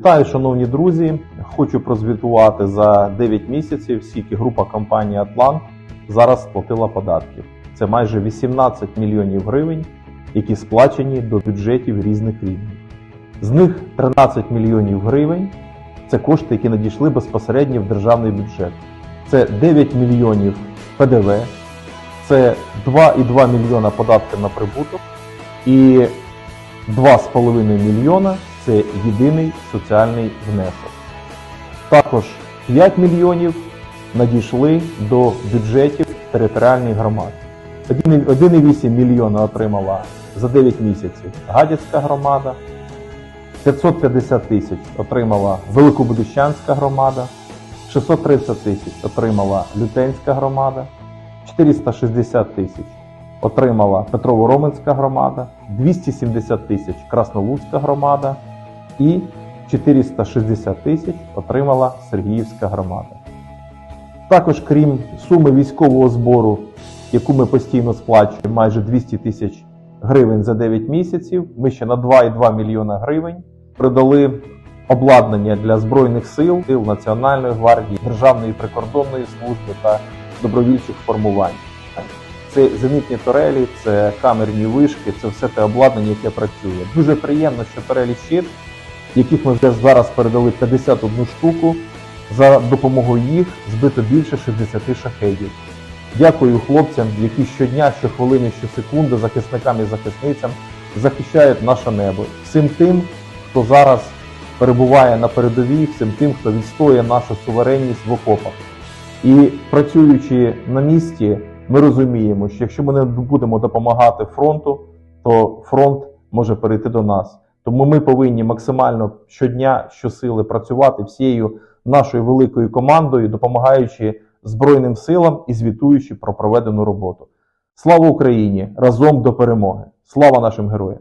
Вітаю, шановні друзі! Хочу прозвітувати за 9 місяців, скільки група компанії Атлант зараз сплатила податків. Це майже 18 мільйонів гривень, які сплачені до бюджетів різних рівнів. З них 13 мільйонів гривень це кошти, які надійшли безпосередньо в державний бюджет. Це 9 мільйонів ПДВ, це 2,2 мільйона податків на прибуток і 2,5 мільйона це єдиний соціальний внесок. Також 5 мільйонів надійшли до бюджетів територіальних громад. 1,8 мільйона отримала за 9 місяців Гадяцька громада, 550 тисяч отримала Великобудищанська громада, 630 тисяч отримала Лютенська громада, 460 тисяч отримала Петрово-Роменська громада, 270 тисяч Краснолуцька громада і 460 тисяч отримала Сергіївська громада. Також, крім суми військового збору, яку ми постійно сплачуємо, майже 200 тисяч гривень за 9 місяців, ми ще на 2,2 мільйона гривень придали обладнання для Збройних сил, сил Національної гвардії, Державної прикордонної служби та добровільчих формувань. Це зенітні турелі, це камерні вишки, це все те обладнання, яке працює. Дуже приємно, що турелі щит, яких ми вже зараз передали 51 штуку. За допомогою їх збито більше 60 шахедів. Дякую хлопцям, які щодня, щохвилини, щосекунди, захисникам і захисницям захищають наше небо. Всім тим, хто зараз перебуває на передовій, всім тим, хто відстоює нашу суверенність в окопах. І працюючи на місці, ми розуміємо, що якщо ми не будемо допомагати фронту, то фронт може перейти до нас. Тому ми повинні максимально щодня, щосили працювати всією нашою великою командою, допомагаючи Збройним силам і звітуючи про проведену роботу. Слава Україні! Разом до перемоги! Слава нашим героям!